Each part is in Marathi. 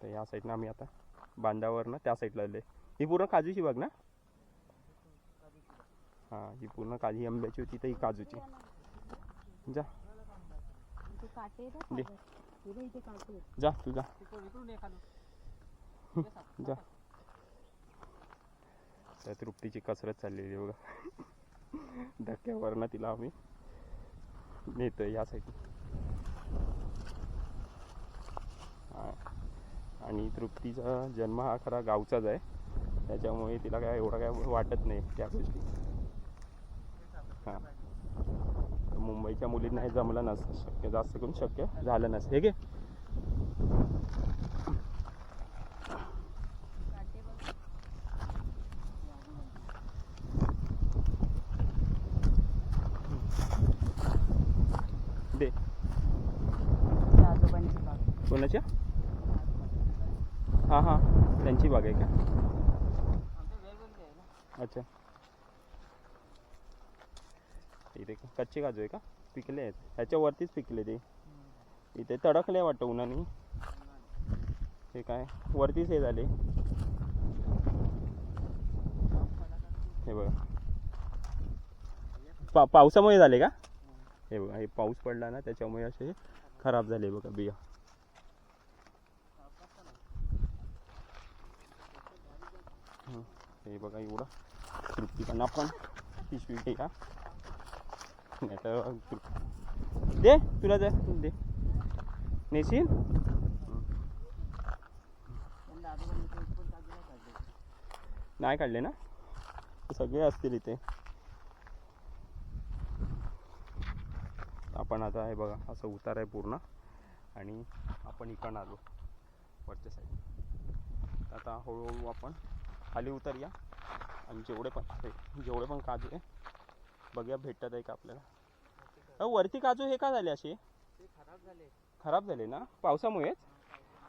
तर या साईडनं आम्ही आता बांधावरनं त्या साईडला आले ही पूर्ण काजूची बाग ना? हां ही पूर्ण काजी आंब्याची होती तर ही काजूची. जा. दे. जा तू जा. जा. त्या तृप्तीची कसरत चाललेली आहे बघा. धक्क्यावरनं तिला आम्ही नेतोय या साईड आणि तृप्तीचा जन्म हा खरा गावचाच आहे. त्याच्यामुळे तिला काय एवढं काय वाटत नाही त्या गोष्टी. हां. मुंबईच्या मुलींना हे जमलं नसतं. शक्य जास्त करून शक्य झालं नसतं. हे घे काटे बघ. दे ते आजोबांची बाग कोणाच्या हां हां. त्यांची बाग आहे का? अच्छा. इथे का- कच्चे काजू आहे का? पिकले आहेत. ह्याच्यावरतीच पिकले ते. इथे तडकले वाटतं उन्हाने. हे काय? वरतीच हे झाले. हे बघा. पा पावसामुळे झाले का? हे बघा हे पाऊस पडला ना त्याच्यामुळे असे खराब झाले बघा बिया. हे बघा एवढं. तृप्तीपणा पण पिशवी घ्या नाही तर दे तुला दे दे. नेशील? नाही काढले ना? सगळे असतील इथे. आपण आता हे बघा असं उतार आहे पूर्ण. आणि आपण इकडं आलो वरच्या साईड आता हळूहळू आपण खाली उतरूया आणि जेवढे पण जेवढे पण काजू आहे बघूया भेटतात आहे का आपल्याला. अहो, वरती काजू हे का झाले असे? खराब झाले ना? पावसामुळेच?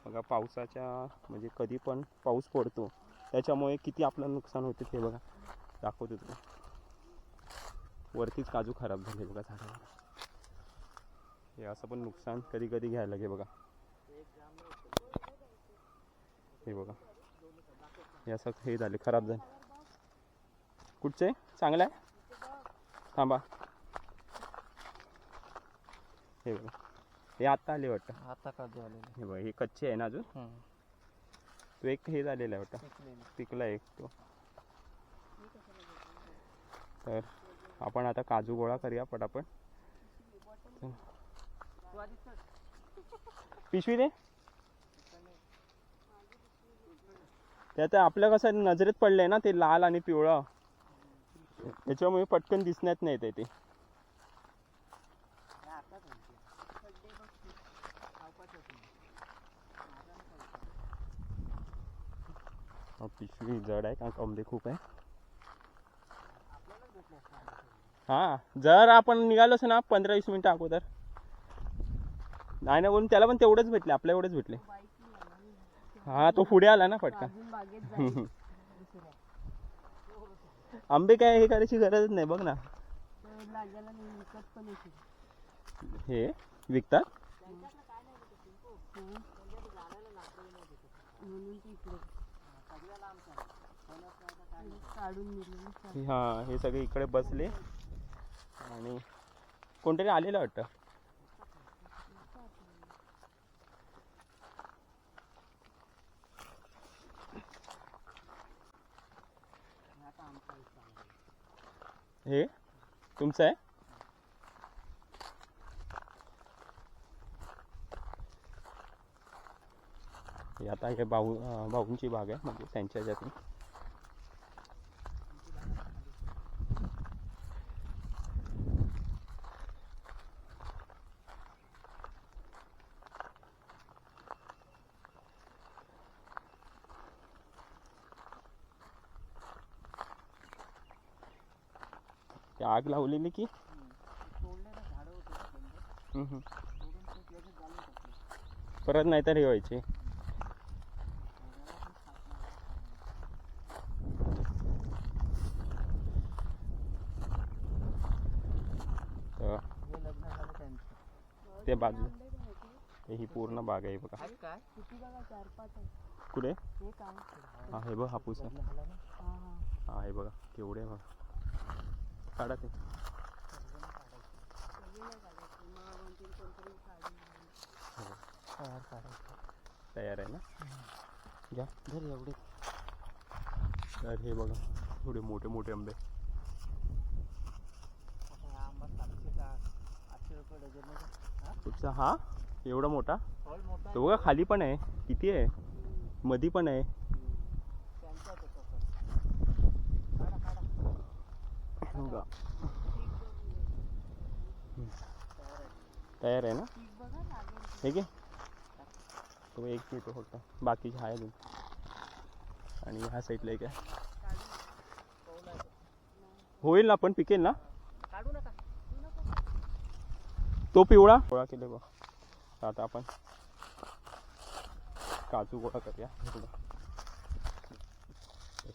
बघा पावसाच्या म्हणजे कधी पण पाऊस पडतो त्याच्यामुळे किती आपलं नुकसान होते ते बघा. दाखवतो तुला. वरतीच काजू खराब झाले बघा झाडावर. हे असं पण नुकसान कधी कधी घ्यायला लागे बघा. हे बघा. हे असं हे झाले खराब झाले. कुठचे? चांगलं आहे? थांबा. हे बघा. हे आत्ता आले वाटतं. आता आलेले? हे बघा हे कच्चे आहे ना अजून? तो एक हे झालेला आहे वाटतं. पिकला एक तो. तर आपण आता काजू गोळा करूया पटापट. पिशवी दे. त्यात आपल्या कसं नजरेत पडलंय ना ते लाल आणि पिवळं. त्याच्यामुळे पटकन दिसण्यात नाही ते. पिशवी जड आहे का? आंबे खूप आहे. हा जर आपण निघालोच ना पंधरा वीस मिनिटं अगोदर. नाही ना बोलून त्याला पण तेवढेच भेटले आपल्या एवढेच भेटले. हा तो पुढे आला ना दुसऱ्या आंबे काय हे करायची गरजच नाही बघ ना. हे विकतात. हा हे सगळे इकडे बसले. आणि कोणतरी आलेलं वाटतं? हे तुमचं आहे? आता हे भाऊ अं, भाऊंची बाग आहे म्हणजे त्यांच्या ह्याच्यातली ते आग लावलेली की. परत नाहीतर हे व्हायचे. तर हे त्यांचं ते बाजू. हे ही पूर्ण बाग आहे बघा. कुठे? हे हा बघ हापूस आहे. हा हा. बघा केवढे बघा. काढा ते तयार आहे ना? घ्या जर एवढे. तर हे बघा थोडे मोठे मोठे आंबे. हा कुठचा हा? एवढा मोठा मोठा? तो बघा खाली पण आहे. किती आहे? मधी पण आहे त्यांचाच होता तो. काढा काढा हो का तयार आहे ना? ठीक आहे. तो एक घेतो फक्त बाकीचे आहे अजून. आणि ह्या साईडला एक आहे. होईल ना पण पिकेल ना? तो पिवळा? गोळा केले बघ. आता आपण काजू गोळा करूया.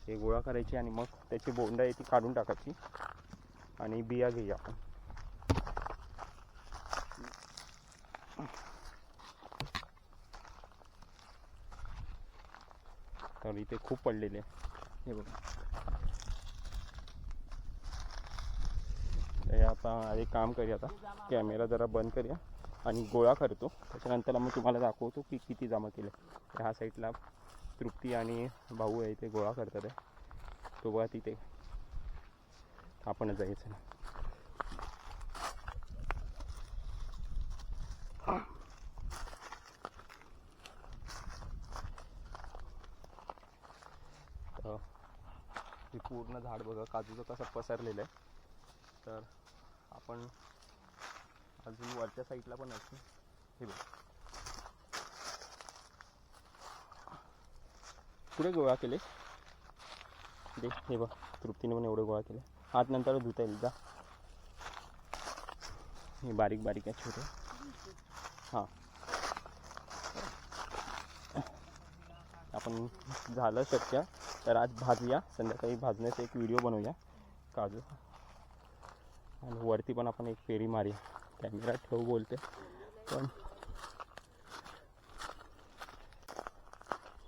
हे गोळा करायची आणि मग त्याची बोंडा आहे ती काढून टाकायची. आणि बिया घेऊया आपण. तर इथे खूप पडलेले हे बघा. हे आता एक काम करूया आता. कॅमेरा जरा बंद करूया आणि गोळा करतो. त्याच्यानंतर मग तुम्हाला दाखवतो की किती जमा केले. ह्या साईडला तृप्ती आणि भाऊ आहे ते गोळा करतात आहे. तो बघा तिथे. आपणच जायचं ना तर हे पूर्ण झाड बघा काजूचं कसं पसरलेलं आहे. तर आपण अजून वरच्या साईडला पण असतो हे बघ. पुढे गोळा केले. दे हे बघ. तृप्तीने पण एवढे गोळा केले. हात नंतर धुता येईल जा हे बारीक बारीक आहे छोटे. हां. आपण झालं शक्य. तर आज भाजूया. संध्याकाळी भाजण्याचा एक व्हिडिओ बनवूया. काजू. आणि वरती पण आपण एक फेरी मारूया. कॅमेरा ठेवू बोलते पण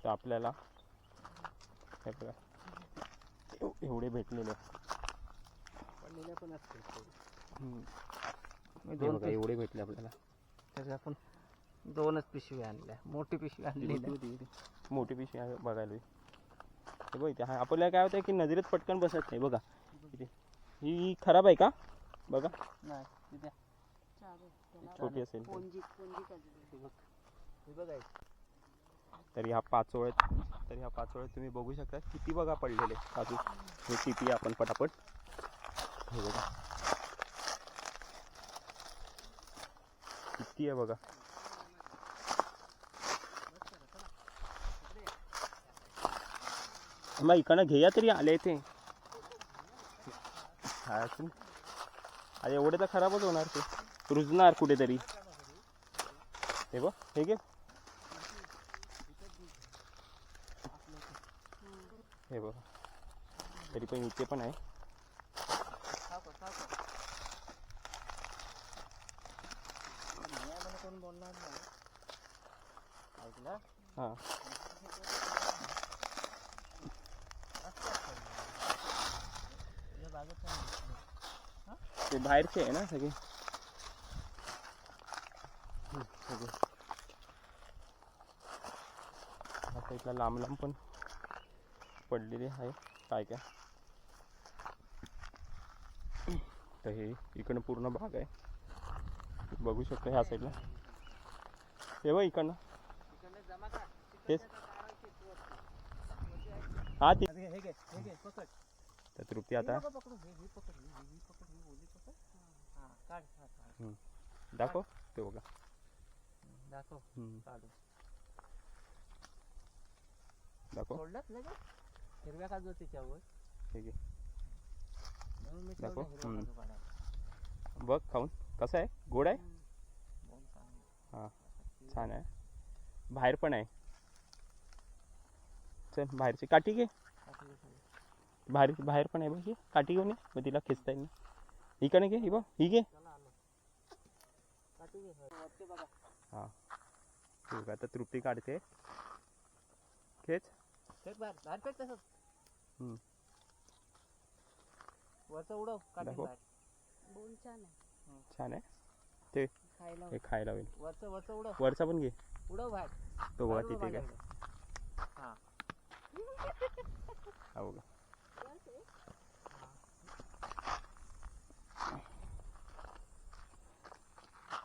तर आपल्याला एवढे भेटलेले पण असतील दोन एवढे भेटले आपल्याला. त्याचे आपण दोनच पिशवी आणल्या. मोठी पिशवी आणली. मोठी पिशवी आहे बघायला ही. बघ हा आपल्याला काय होतं की नजरेत पटकन बसत नाही. बघा. इथे. ही खराब आहे का? बघा. छोटी असेल तरी. हा पाचोळ्यात तरी हा पाचोळ्यात तुम्ही बघू शकता किती बघा पडलेले. काजू हे किती आपण पटापट? हे बघा. किती आहे बघा? मग इकडनं घेया तरी आले ते. अरे, एवढे तर खराबच होणार ते. रुजणार कुठेतरी. हे बघ, हे घे. हे बघा. तरी पण इथे पण आहे. हां. ते बाहेरचे आहे ना सगळे. सगळे आता इथला लांब लांब पण पडलेले आहे. काय काय? तर हे इकडनं पूर्ण भाग आहे. बघू शकतो ह्या साईडला हे बघ इकडनं. तेच. हा ती तर तृप्ती आता. दाखव ते बघा. दाखव दाखव. हिरव्या काजू हे घे. म्हणून मी दाखव. बघ खाऊन. कसं आहे? गोड आहे. हां. छान आहे. बाहेर पण आहे. चल बाहेरची काठी घे. बाहेर बाहेर पण आहे बघ काठी घेऊन ये. मग तिला खेचता येईल ही का नाही घे ही बघ. ही घे. हां. आता तृप्ती काढते. खेच. वरचं उडव. दाखव. छान आहे. छान आहे. ते खायला हे खायला होईल. वरचं वरचं उडव. वरचा पण घे. उडव बाहेर. तो बघा तिथे काय. हा हा बघा.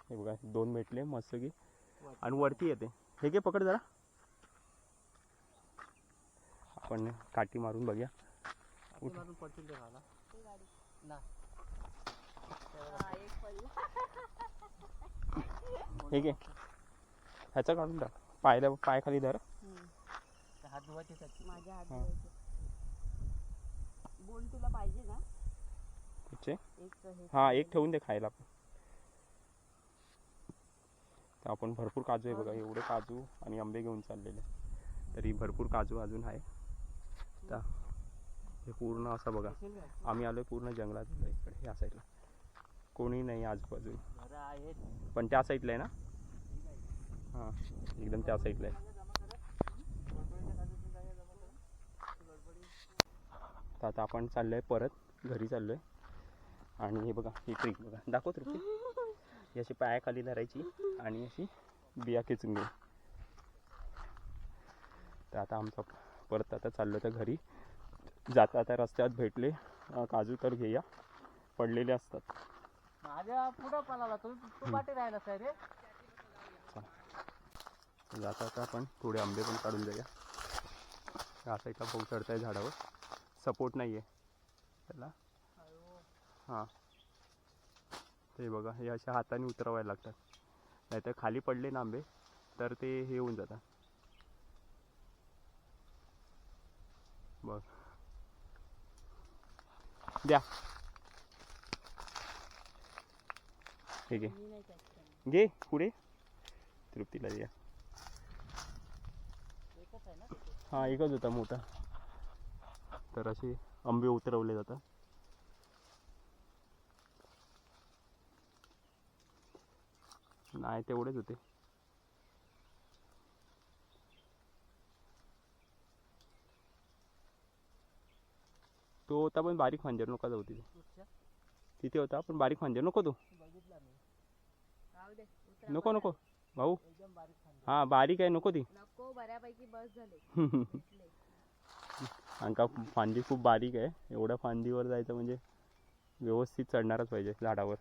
हे बघा दोन भेटले मस्त की. आणि वरती येते. हे घे पकड जरा. आपण काठी मारून बघूया. हा, घे. ह्याचा काढून टाक. पायला पाय खाली धर. हात धुवायचे त्याचे माझ्या हात हा. धुवायचे. बोल तुला पाहिजे ना? त्याचे हे हा एक ठेवून दे खायला आपण. तर आपण भरपूर काजू आहे बघा एवढे काजू आणि आंबे घेऊन चाललेले तरी भरपूर काजू अजून आहे. तर हे पूर्ण असं बघा? आम्ही आलोय पूर्ण जंगलात इकडे या साईडला. कोणी नाही आहेत. पण त्या साईडला आहे ना? हां एकदम त्या साईडला आहे. तर आता आपण चाललोय परत घरी चाललोय. आणि हे बघा ही ट्रिक बघा. दाखव तृप्ती ही अशी पायाखाली धरायची आणि अशी बिया खेचून घे. तर आता आमचा परत आता चाललो तर घरी. जाता आता रस्त्यात भेटले. काजू तर घेऊया. पडलेले असतात. माझ्या पुढं राहिला जाता आता आपण. थोडे आंबे पण काढून जाऊया. या साईडला भाऊ चढताय झाडावर. सपोर्ट नाही आहे. त्याला. हां. ते बघा हे अशा हाताने उतरवायला लागतात. नाहीतर खाली पडले ना आंबे तर ते हे होऊन जातात. बघ. द्या. हे catch करणार. घे पुढे. तृप्तीला द्या. आहे. हा एकच होता मोठा. तर असे आंबे उतरवले जातात. नाही तेवढेच होते. तो होता पण बारीक फांजर नको जाऊ तिथे? तिथे होता पण बारीक फांजर नको तो. नको. नको. भाऊ. हा बारीक आहे नको ती. नको बऱ्यापैकी बस झाले. आणि भेटले. का फांदी खूप बारीक आहे. एवढ्या फांदीवर जायचं म्हणजे व्यवस्थित चढणारच पाहिजे झाडावर.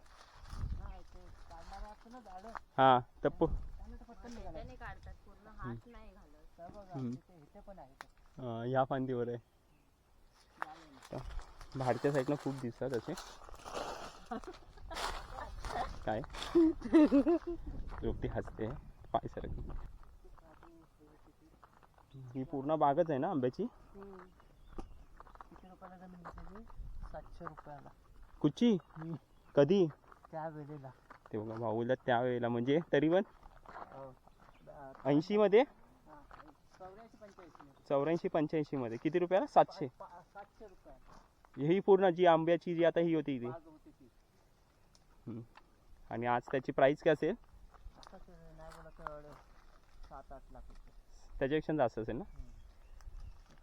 हा तप्प त्यानं तर पटकन निघाला त्याने काढतात पूर्ण हात नाही घालत. तर बघा हम्म. इथे इथे पण आहे ते. अं, ह्या फांदीवर आहे. बाहेरच्या साईडनं खूप दिसतात असे. काय? तृप्ती हसते. पाय सरकली. ही पूर्ण बागच आहे ना आंब्याची? रुपयाला जमीन घेतलेली सातशे रुपयाला. कुच्ची कधी? त्या वेळेला. ते बघा भाऊला त्यावेळेला म्हणजे तरी पण? दा- ऐंशी मध्ये? हा, चौऱ्याऐंशी पंच्याऐंशी मध्ये. किती रुपयाला? सातशे. ही पूर्ण जी आंब्याची जी आता ही होती ती. आणि आज त्याची प्राइस काय असेल? त्याच्यापेक्षा जास्त असेल ना?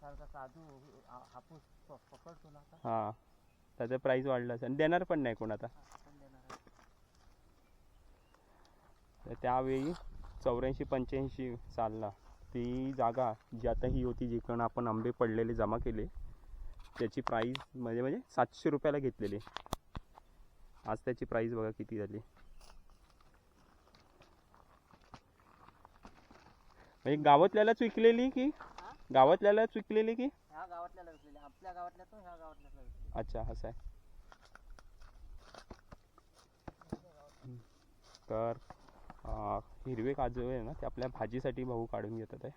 सारखा काजू आ- हापूस प- पकडतो ना आता. हां. त्याचं प्राईस वाढलं असेल. आणि देणार पण नाही कोण आता. हा, आपण देणार आहे. तर त्यावेळी चौऱ्याऐंशी पंच्याऐंशी सालला ती जागा जी आता ही होती जिकडून आपण आंबे पडलेले जमा केले त्याची प्राईस म्हणजे म्हणजे सातशे रुपयाला घेतलेली. आज त्याची प्राईस बघा किती झाली. म्हणजे गावातल्यालाच विकलेली की हा? गावातल्यालाच विकलेली की? ह्या गावातल्याला विकलेले. आपल्या ह्या गावातल्याला विकले अच्छा असं आहे. हम्म. तर अं, हिरवे काजू आहे ना ते आपल्या भाजीसाठी भाऊ काढून घेतात आहे.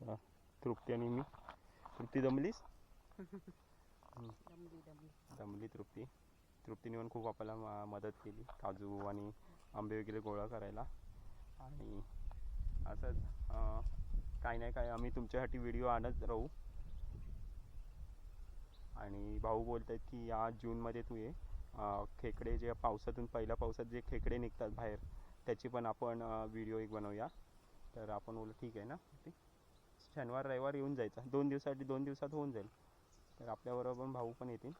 तर तृप्ती आणि मी. तृप्ती जमलीस दमली दमली. जमली तृप्ती. तृप्तीने पण खूप आपल्याला म- मदत केली. काजू आणि आंबे वगैरे गोळा करायला. आणि असंच काय काही नाही काय आम्ही तुमच्यासाठी व्हिडिओ आणत राहू. आणि भाऊ बोलत आहेत की या जूनमध्ये तू ये. खेकडे जे पावसातून पहिल्या पावसात जे खेकडे निघतात बाहेर त्याची पण आपण व्हिडिओ एक बनवूया. तर आपण बोलू ठीक आहे ना? शनिवार रविवार येऊन जायचा. दोन दिवसासाठी दोन दिवसात होऊन जाईल. तर आपल्याबरोबर पण भाऊ पण येतील.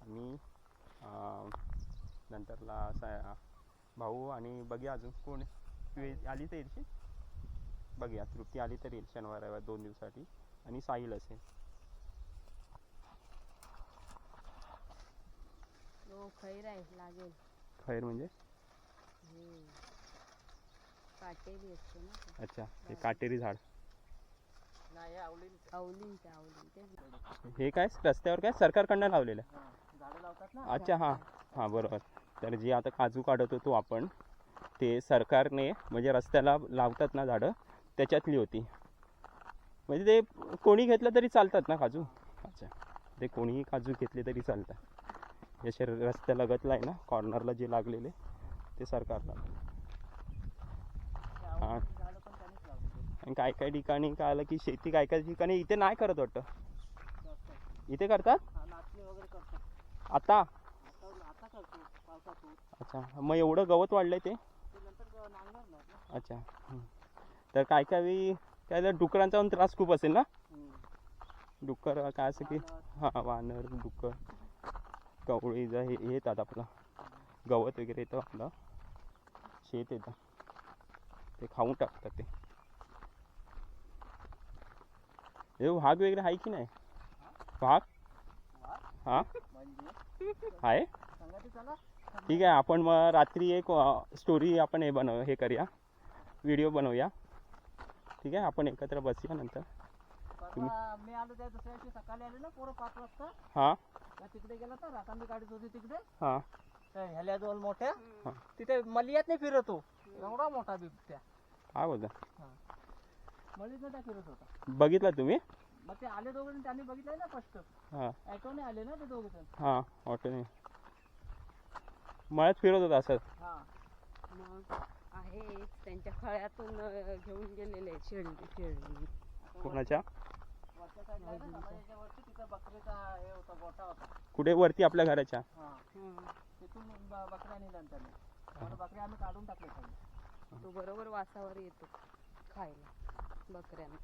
आणि नंतरला सा भाऊ आणि बघूया अजून कोण. तू आली तर येशील? बघूया तृप्ती आली तर येईल शनिवार रविवार दोन दिवसासाठी. आणि साहिल असेल. खैर आहे लागेल. खैर म्हणजे? हे काटेरी असते ना. अच्छा ते काटेरी झाड. नाही आवलींचे हे काय रस्त्यावर काय? सरकारकडनं लावलेलं आहे. झाडं लावतात ना? अच्छा हां. हां बरोबर. तर जे आता काजू काढत होतो आपण ते सरकारने म्हणजे रस्त्याला लावतात ना झाडं त्याच्यातली होती. म्हणजे ते कोणी घेतलं तरी चालतात ना काजू? अच्छा. ते कोणीही काजू घेतले तरी चालतात. जसे रस्त्यालगतला आहे ना कॉर्नरला जे लागलेले ते सरकारला लावली आणि काय काय ठिकाणी काय आलं की शेती काय काय ठिकाणी इथे नाही करत वाटतं. इथे करतात? हा आता? अच्छा. मग एवढं गवत वाढलंय ते? अच्छा. हं. तर काय काय वेळी काय तर डुकरांचा पण त्रास खूप असेल ना. डुक्कर काय असं की. हां वानर डुक्कर कवळी जा हे येतात आपलं. गवत वगैरे येतं आपलं. शेत येतं. ते खाऊन टाकतात ते. हे वाघ वगैरे आहे की नाही? वाघ हां? आहे? ठीक आहे आपण मग रात्री एक स्टोरी आपण हे बनव हे करूया. व्हिडिओ बनवूया. ठीक आहे आपण एकत्र बसूया नंतर. परवा मी आलो त्या दुसऱ्या दिवशी सकाळी आले ना पोरं पाच वाजता. हां. त्या तिकडे गेला तर गाडीत होती तिकडे. हां. त्या ह्याल्या दोन मोठ्या. हा. तिथे मलियात नाही फिरतो एवढा मोठा बिबट्या. हा बोलता त्या फिरत होता. बघितला तुम्ही? मग ते आले दोघे त्यांनी बघितलंय ना स्पष्ट हां. ॲटोने आले ना ते दोघे जण. हां ऑटोने. मळ्यात फिरत होता असं. हा. मग आहे एक त्यांच्या खळ्यातून घेऊन गेलेले शेळी शेळी कोणाच्या? हे होता कुठे? वरती आपल्या घराच्या. तिथून बकऱ्या बकऱ्या आम्ही काढून टाकले तो बरोबर वासावर येतो खायला बकऱ्यांना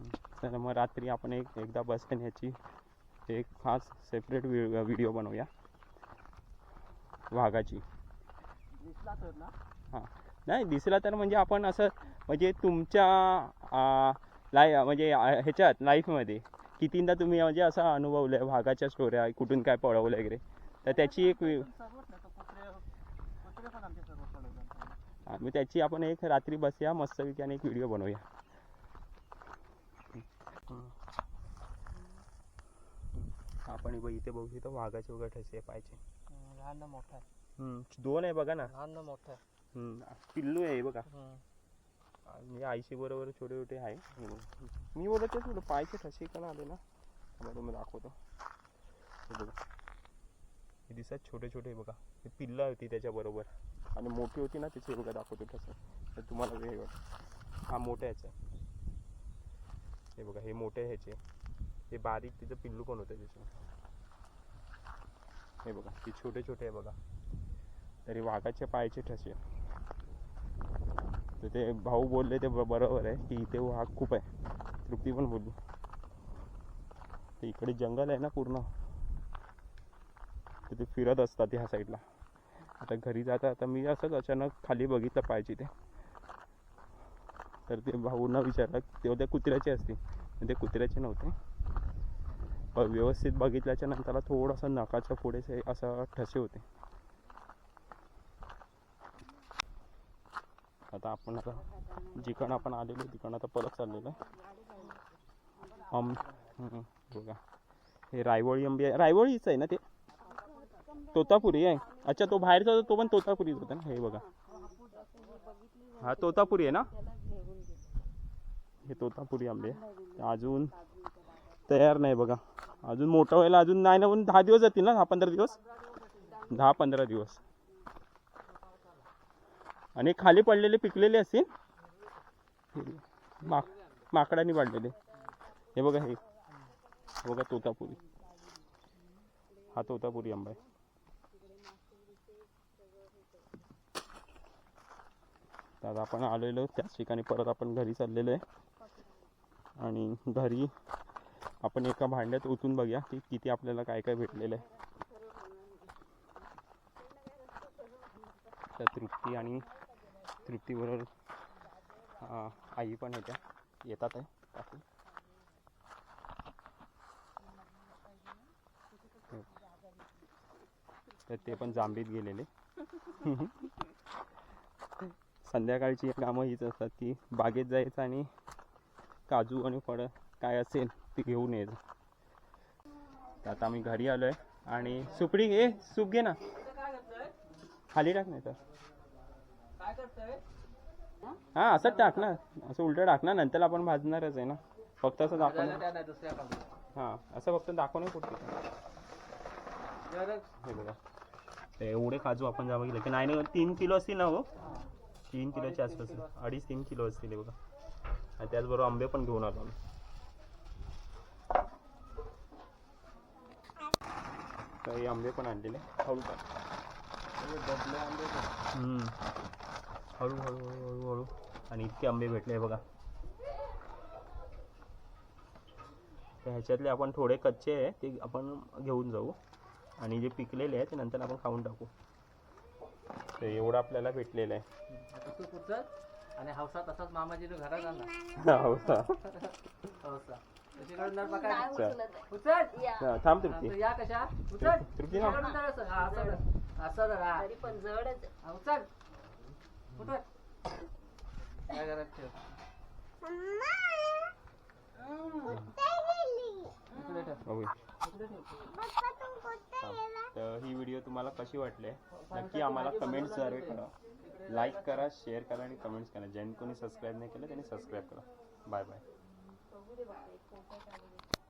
तर मग रात्री आपण एक एकदा बसते याची एक खास सेपरेट व्हिडिओ बनवूया. वाघाची. दिसला तर ना? हां. नाही दिसला तर म्हणजे आपण असं म्हणजे तुमच्या लाय म्हणजे ह्याच्यात लाईफमध्ये कितींदा तुम्ही म्हणजे असं अनुभवलं वाघाच्या स्टोऱ्या कुठून काय पळवलं वगैरे? तर त्याची एक मग त्याची आपण एक रात्री बसूया मस्तपैकी आणि एक व्हिडिओ बनवूया. आपण बघ इथे बघू इथं वाघाचे वगैरे ठसे पाहिजे लहान मोठा. आहे दोन आहे बघा ना. लहान मोठा. आहे पिल्लू आहे हे बघा. म्हणजे आईशी बरोबर छोटे छोटे आहे. हे. मी बोलत तेच बोलतो पायचे ठसे का आले ना? तुम्ही दाखवतो. हे बघा. हे दिसत छोटे छोटे बघा. हे पिल्लं होती त्याच्या बरोबर. आणि मोठी होती ना त्याची बघा दाखवतो ठसे तर तुम्हाला वेळ वाटत हा मोठ्या ह्याचा आहे. हे बघा हे मोठे ह्याचे. हे बारीक तिचं पिल्लू पण होतं त्याचे. हे बघा ते छोटे छोटे आहे बघा. तरी वाघाच्या पायाचे ठसे. तर ते भाऊ बोलले ते ब- बरोबर आहे की इथे वाघ खूप आहे. तृप्ती पण बोलली. तर इकडे जंगल आहे ना पूर्ण. तर ते फिरत असतात ह्या साईडला आता घरी जाता आता मी असंच अचानक खाली बघितलं पाहिजे ते. तर ते भाऊंना विचारलं तेव्हा त्या कुत्र्याचे असते पण ते कुत्र्याचे नव्हते. पण व्यवस्थित बघितल्याच्या नंतर थोडंसं नकाच्या पुढे असं ठसे होते. आता आपण आता जिकडं आपण आलेलो तिकडं आता परत चाललेलो आहे. आम बघा. हे रायवळी आंबी आहे. रायवळीच आहे ना ते? तोतापुरी आहे. अच्छा तो बाहेरचा होता तो पण तोतापुरीच होता ना? हे बघा. हा तोतापुरी आहे ना? हे तोतापुरी आंबे आहे. अजून तयार नाही बघा. अजून मोठं व्हायला अजून नाही ना पण दहा दिवस जातील ना? दहा पंधरा दिवस? दहा पंधरा दिवस. आणि खाली पडलेले पिकलेले असतील? माक माकडाने वाढलेले. हे बघा हे. बघा तोतापुरी. हा तोतापुरी आंबा आहे. तर आपण आलेलो त्याच ठिकाणी. परत आपण घरी चाललेलो आहे. आणि घरी आपण एका भांड्यात उचून बघूया की किती आपल्याला काय काय भेटलेलं आहे. त्या तृप्ती आणि तृप्तीबरोबर आई पण येत्या. येतात आहे काकू तर ते पण जांभीत गेलेले. संध्याकाळची कामं हीच असतात की बागेत जायचं आणि काजू आणि फळं काय असेल ते घेऊन यायचं. तर आता आम्ही घरी आलो आहे आणि सुपडी ए सूप घे ना. खाली टाक नाही तर हा असंच टाक ना. असं उलटं टाक ना. नंतर आपण भाजणारच आहे ना. फक्त असं दाखव भाजायला ना त्या नाही दुसऱ्या काढूया हां असं फक्त दाखव नाही कुठे जरा हे बघा. ते एवढे काजू आपण जा बघितले. की नाही तीन किलो असतील ना हो? तीन किलोच्या आसपास. अडीच तीन किलो असतील हे बघा. आणि त्याचबरोबर आंबे पण घेऊन आलो आम्ही. तर हे आंबे पण आणलेले. हळू टाक डबले आंबे बघ. हम्म. हळू हळू हळू हळू हळू. आणि इतके आंबे भेटले बघा. तर ह्याच्यातले आपण थोडे कच्चे आहे ते आपण घेऊन जाऊ. आणि जे पिकलेले आहे ते नंतर आपण खाऊन टाकू. तर एवढं आपल्याला भेटलेलं आहे. आता तू उचल आणि हौसा तसाच मामाजीने घरात आणला? हौसा. बघा. उचल. हा, थांब हा, तृप्ती तू या कशा? उचल. तृप्ती ना. असं हा, असं हा. तरी पण जडच आहे. हा, उचल. उठव काय घरात ठेव. इकडे ठेव. बघूया. इकडे ठेव. हा. तर ही व्हिडिओ तुम्हाला कशी वाटली? नक्की आम्हाला कमेंट्सद्वारे करा. लाईक करा शेअर करा आणि कमेंट्स करा. ज्यांनी कोणी सबस्क्राईब नाही केलं त्यांनी सबस्क्राईब करा. Bye bye